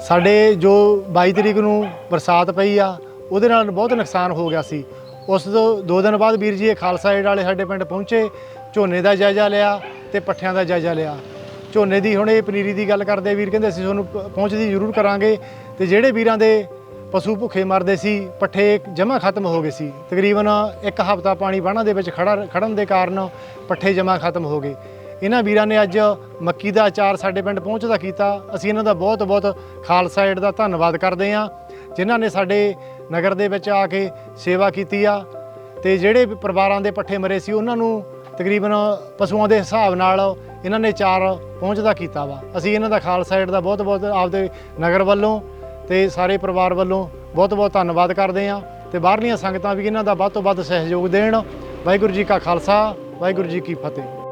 ਸਾਡੇ ਜੋ 22 ਤਰੀਕ ਨੂੰ ਬਰਸਾਤ ਪਈ ਆ, ਉਹਦੇ ਨਾਲ ਬਹੁਤ ਨੁਕਸਾਨ ਹੋ ਗਿਆ ਸੀ। ਉਸ ਤੋਂ ਦੋ ਦਿਨ ਬਾਅਦ ਵੀਰ ਜੀ ਇਹ ਖਾਲਸਾ ਏਡ ਵਾਲੇ ਸਾਡੇ ਪਿੰਡ ਪਹੁੰਚੇ, ਝੋਨੇ ਦਾ ਜਾਇਜ਼ਾ ਲਿਆ ਤੇ ਪੱਠਿਆਂ ਦਾ ਜਾਇਜ਼ਾ ਲਿਆ। ਝੋਨੇ ਦੀ ਹੁਣ ਇਹ ਪਨੀਰੀ ਦੀ ਗੱਲ ਕਰਦੇ ਵੀਰ, ਕਹਿੰਦੇ ਅਸੀਂ ਤੁਹਾਨੂੰ ਪ- ਪਹੁੰਚਦੀ ਜ਼ਰੂਰ ਕਰਾਂਗੇ। ਤੇ ਜਿਹੜੇ ਵੀਰਾਂ ਦੇ ਪਸ਼ੂ ਭੁੱਖੇ ਮਰਦੇ ਸੀ, ਪੱਠੇ ਜਮਾ ਖਤਮ ਹੋ ਗਏ ਸੀ। ਤਕਰੀਬਨ ਇੱਕ ਹਫ਼ਤਾ ਪਾਣੀ ਬਾਣਾ ਦੇ ਵਿੱਚ ਖੜਾ ਖੜਨ ਦੇ ਕਾਰਨ ਪੱਠੇ ਜਮਾ ਖਤਮ ਹੋ ਗਏ। ਇਹਨਾਂ ਵੀਰਾਂ ਨੇ ਅੱਜ ਮੱਕੀ ਦਾ ਅਚਾਰ ਸਾਡੇ ਪਿੰਡ ਪਹੁੰਚਦਾ ਕੀਤਾ। ਅਸੀਂ ਇਹਨਾਂ ਦਾ ਬਹੁਤ ਬਹੁਤ ਖਾਲਸਾ ਏਡ ਦਾ ਧੰਨਵਾਦ ਕਰਦੇ ਹਾਂ, ਜਿਨ੍ਹਾਂ ਨੇ ਸਾਡੇ ਨਗਰ ਦੇ ਵਿੱਚ ਆ ਕੇ ਸੇਵਾ ਕੀਤੀ ਆ ਤੇ ਜਿਹੜੇ ਪਰਿਵਾਰਾਂ ਦੇ ਪੱਠੇ ਮਰੇ ਸੀ, ਉਹਨਾਂ ਨੂੰ ਤਕਰੀਬਨ ਪਸ਼ੂਆਂ ਦੇ ਹਿਸਾਬ ਨਾਲ ਇਹਨਾਂ ਨੇ ਚਾਰ ਪਹੁੰਚਦਾ ਕੀਤਾ ਵਾ। ਅਸੀਂ ਇਹਨਾਂ ਦਾ ਖਾਲਸਾ ਏਡ ਦਾ ਬਹੁਤ ਬਹੁਤ ਆਪਦੇ ਨਗਰ ਵੱਲੋਂ ਤੇ ਸਾਰੇ ਪਰਿਵਾਰ ਵੱਲੋਂ ਬਹੁਤ ਬਹੁਤ ਧੰਨਵਾਦ ਕਰਦੇ ਹਾਂ ਤੇ ਬਾਹਰਲੀਆਂ ਸੰਗਤਾਂ ਵੀ ਇਹਨਾਂ ਦਾ ਵੱਧ ਤੋਂ ਵੱਧ ਸਹਿਯੋਗ ਦੇਣ। ਵਾਹਿਗੁਰੂ ਜੀ ਕਾ ਖਾਲਸਾ, ਵਾਹਿਗੁਰੂ ਜੀ ਕੀ ਫਤਿਹ।